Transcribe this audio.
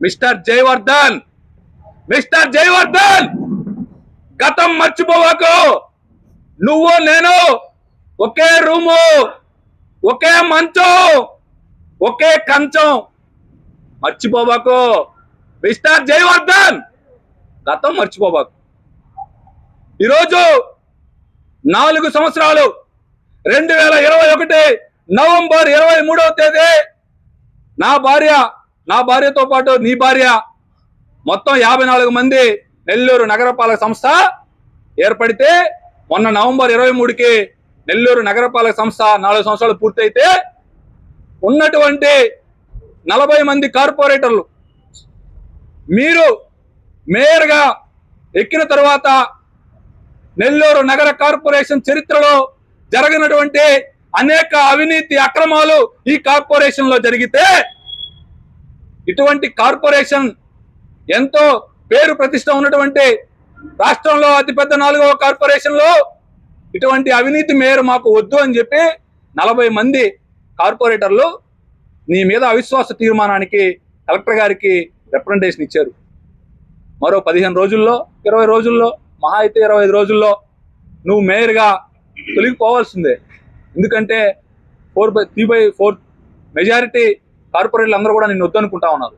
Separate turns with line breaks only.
Mister Jayavardhan! Mister Jayavardhan! గతం మర్చిపోవాకు! నువ్వు నేను ఒకే రూము ఒకే మంచం ఒకే కంచం. మర్చిపోబాకు మిస్టర్ జయవర్ధన్! గతం మర్చిపోబాకు ఈరోజు నాలుగు సంవత్సరాలు రెండు వేల ఇరవై ఒకటి నవంబర్ ఇరవై మూడవ తేదీ నా భార్య నా భార్యతో పాటు నీ భార్య మొత్తం యాభై నాలుగు మంది నెల్లూరు నగరపాలక సంస్థ ఏర్పడితే మొన్న నవంబర్ ఇరవై మూడుకి నెల్లూరు నగరపాలక సంస్థ నాలుగు సంవత్సరాలు పూర్తయితే ఉన్నటువంటి నలభై మంది కార్పొరేటర్లు మీరు మేయర్గా ఎక్కిన తర్వాత నెల్లూరు నగర కార్పొరేషన్ చరిత్రలో జరిగినటువంటి అనేక అవినీతి అక్రమాలు ఈ కార్పొరేషన్లో జరిగితే ఇటువంటి కార్పొరేషన్ ఎంతో పేరు ప్రతిష్ట ఉన్నటువంటి రాష్ట్రంలో అతిపెద్ద నాలుగవ కార్పొరేషన్లో ఇటువంటి అవినీతి మేయర్ మాకు వద్దు అని చెప్పి నలభై మంది కార్పొరేటర్లు నీ మీద అవిశ్వాస తీర్మానానికి కలెక్టర్ గారికి రిప్రజెంటేషన్ ఇచ్చారు. మరో పదిహేను రోజుల్లో ఇరవై రోజుల్లో మహా అయితే ఇరవై ఐదు రోజుల్లో నువ్వు మేయర్గా తొలగిపోవాల్సిందే. ఎందుకంటే four by three by four majority కార్పొరేట్లు అందరూ కూడా నిన్ను వద్దనుకుంటా ఉన్నారు.